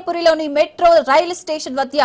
పురిలోని metro రైలు station వద్ద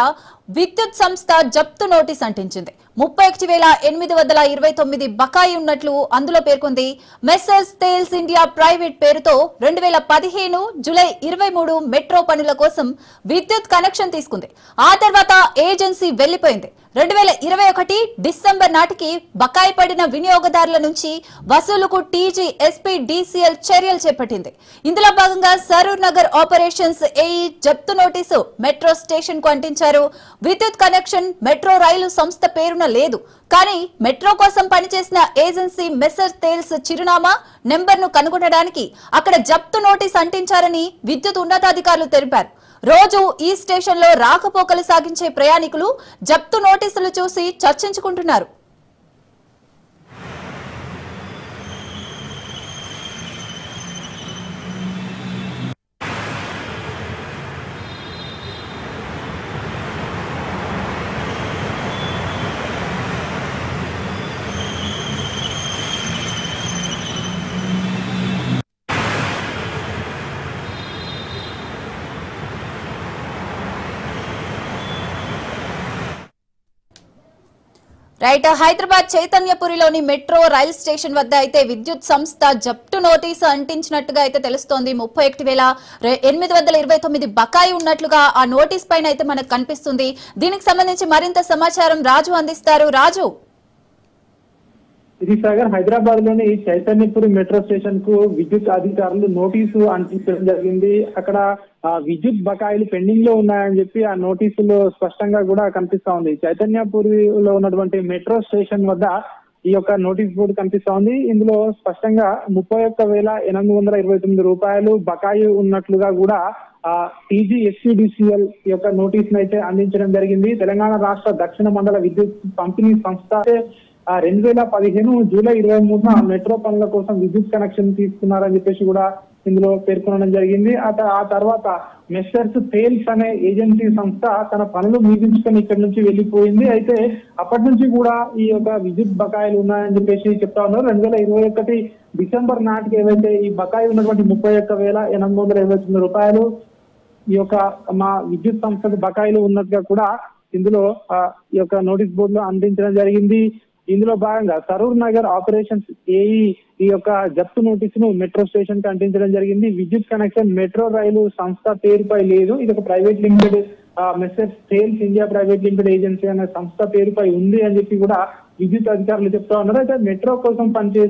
విద్యుత్ సంస్థ జప్తు నోటీస్ అంటించింది. ముప్పై ఒకటి వేల ఎనిమిది వందల ఇరవై తొమ్మిది బకాయి ఉన్నట్లు అందులో పేర్కొంది. మెస్సర్స్ తేల్స్ ఇండియా ప్రైవేట్ పేరుతో రెండు వేల పదిహేను జూలై ఇరవై మూడు మెట్రో పనుల కోసం విద్యుత్ కనెక్షన్ తీసుకుంది. ఆ తర్వాత ఏజెన్సీ వెళ్ళిపోయింది రెండు వేల ఇరవై ఒకటి డిసెంబర్ నాటికి బకాయి పడిన వినియోగదారుల నుంచి వసూలుకు టీజీ ఎస్పీ డీసీఎల్ చర్యలు చేపట్టింది. ఇందులో భాగంగా సరూర్ నగర్ ఆపరేషన్స్ ఏఈ జప్తు నోటీసు మెట్రో స్టేషన్కు అంటించారు. విద్యుత్ కనెక్షన్ మెట్రో రైలు సంస్థ పేరున లేదు. కానీ మెట్రో కోసం పనిచేసిన ఏజెన్సీ మెసర్ తేల్స్ చిరునామా నెంబర్ను కనుగొనడానికి అక్కడ జప్తు నోటీస్ అంటించారని విద్యుత్ ఉన్నతాధికారులు తెలిపారు. రోజు ఈ స్టేషన్లో రాకపోకలు సాగించే ప్రయాణికులు జప్తు నోటీసులు చూసి చర్చించుకుంటున్నారు. రైట్ హైదరాబాద్ చైతన్యపురిలోని మెట్రో రైల్ స్టేషన్ వద్ద అయితే విద్యుత్ సంస్థ జప్తు నోటీసు అంటించినట్టుగా అయితే తెలుస్తోంది. ముప్పై ఒకటి వేల ఎనిమిది వందల ఇరవై తొమ్మిది బకాయి ఉన్నట్లుగా ఆ నోటీస్ పైన అయితే మనకు కనిపిస్తుంది. దీనికి సంబంధించి మరింత సమాచారం రాజు అందిస్తారు. రాజు. ఇది సాగర్ హైదరాబాద్లోని చైతన్యపురి మెట్రో స్టేషన్కు విద్యుత్ అధికారులు నోటీసు అంటించడం జరిగింది. అక్కడ విద్యుత్ బకాయిలు పెండింగ్లో ఉన్నాయని చెప్పి ఆ నోటీసులో స్పష్టంగా కూడా కనిపిస్తా ఉంది. చైతన్యపురిలో ఉన్నటువంటి మెట్రో స్టేషన్ వద్ద ఈ యొక్క నోటీస్ బోర్డు కనిపిస్తా ఉంది. ఇందులో స్పష్టంగా ముప్పై ఒక్క వేల ఎనిమిది వందల ఇరవై తొమ్మిది రూపాయలు బకాయి ఉన్నట్లుగా కూడా ఆ టీజీ యొక్క నోటీస్ అయితే అందించడం జరిగింది. తెలంగాణ రాష్ట్ర దక్షిణ మండల విద్యుత్ పంపిణీ సంస్థ రెండు వేల పదిహేను జూలై ఇరవై మూడున మెట్రో పనుల కోసం విద్యుత్ కనెక్షన్ తీసుకున్నారని చెప్పేసి కూడా ఇందులో పేర్కొనడం జరిగింది. ఆ ఆ తర్వాత మెస్సర్స్ సేల్స్ అనే ఏజెన్సీ సంస్థ తన పనులు ముగించుకొని ఇక్కడి నుంచి వెళ్ళిపోయింది. అయితే అప్పటి నుంచి కూడా ఈ యొక్క విద్యుత్ బకాయిలు ఉన్నాయని చెప్పేసి చెప్తా ఉన్నారు. రెండు వేల ఇరవై ఒకటి డిసెంబర్ నాటికి ఏవైతే ఈ బకాయి ఉన్నటువంటి ముప్పై ఒక్క వేల ఎనిమిది వందల ఇరవై తొమ్మిది రూపాయలు ఈ యొక్క మా విద్యుత్ సంస్థకు బకాయిలు ఉన్నట్టుగా కూడా ఇందులో ఈ యొక్క నోటీస్ బోర్డులో అందించడం జరిగింది. ఇందులో భాగంగా సరూర్ నగర్ ఆపరేషన్స్ ఏఈ ఈ యొక్క జప్తు నోటీసును మెట్రో స్టేషన్కి అంటించడం జరిగింది. విద్యుత్ కనెక్షన్ మెట్రో రైలు సంస్థ పేరుపై లేదు. ఇది ఒక private limited message sales India private limited agency అనే సంస్థ పేరుపై ఉంది అని చెప్పి కూడా విద్యుత్ అధికారులు చెప్తా ఉన్నారు. అయితే మెట్రో కోసం పనిచేసే